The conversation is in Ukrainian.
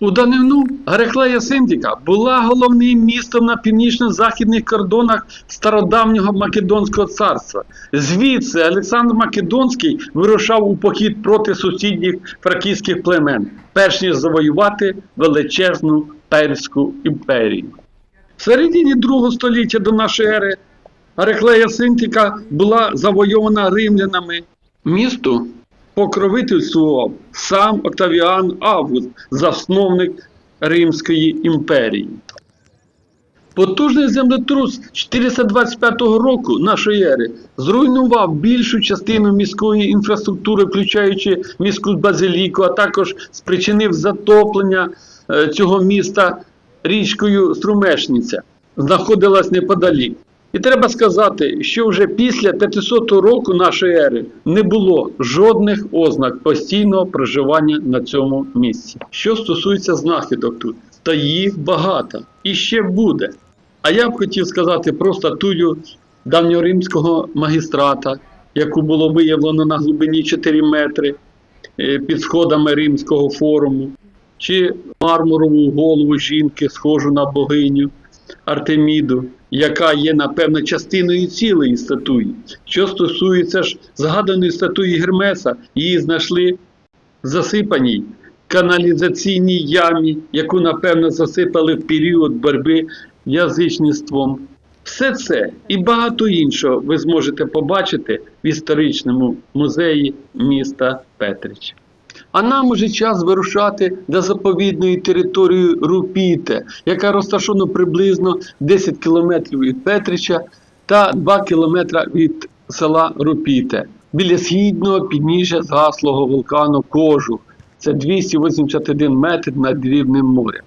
У данину Гереклея Синдіка була головним містом на північно-західних кордонах стародавнього Македонського царства. Звідси Олександр Македонський вирушав у похід проти сусідніх фракійських племен, перш ніж завоювати величезну Перську імперію. В середині другого століття до нашої ери Ареклея Синтіка була завойована римлянами. Місту покровительствував сам Октавіан Август, засновник Римської імперії. Потужний землетрус 425 року нашої ери зруйнував більшу частину міської інфраструктури, включаючи міську базиліку, а також спричинив затоплення е, цього міста річкою Струмешниця, знаходилась неподалік. І треба сказати, що вже після 500 року нашої ери не було жодних ознак постійного проживання на цьому місці. Що стосується знахідок тут, то їх багато і ще буде. А я б хотів сказати про статую давньоримського магістрата, яку було виявлено на глибині 4 метри е, під сходами Римського форуму, чи мармурову голову жінки, схожу на богиню Артеміду, яка є, напевно, частиною цілої статуї. Що стосується ж згаданої статуї Гермеса, її знайшли засипаній каналізаційній ямі, яку, напевно, засипали в період боротьби язичництвом. Все це і багато іншого ви зможете побачити в історичному музеї міста Петрич. А нам уже час вирушати до заповідної території Рупіте, яка розташована приблизно 10 кілометрів від Петрича та 2 кілометри від села Рупіте, біля східного підніжжя згаслого вулкану Кожух. Це 281 метр над рівнем моря.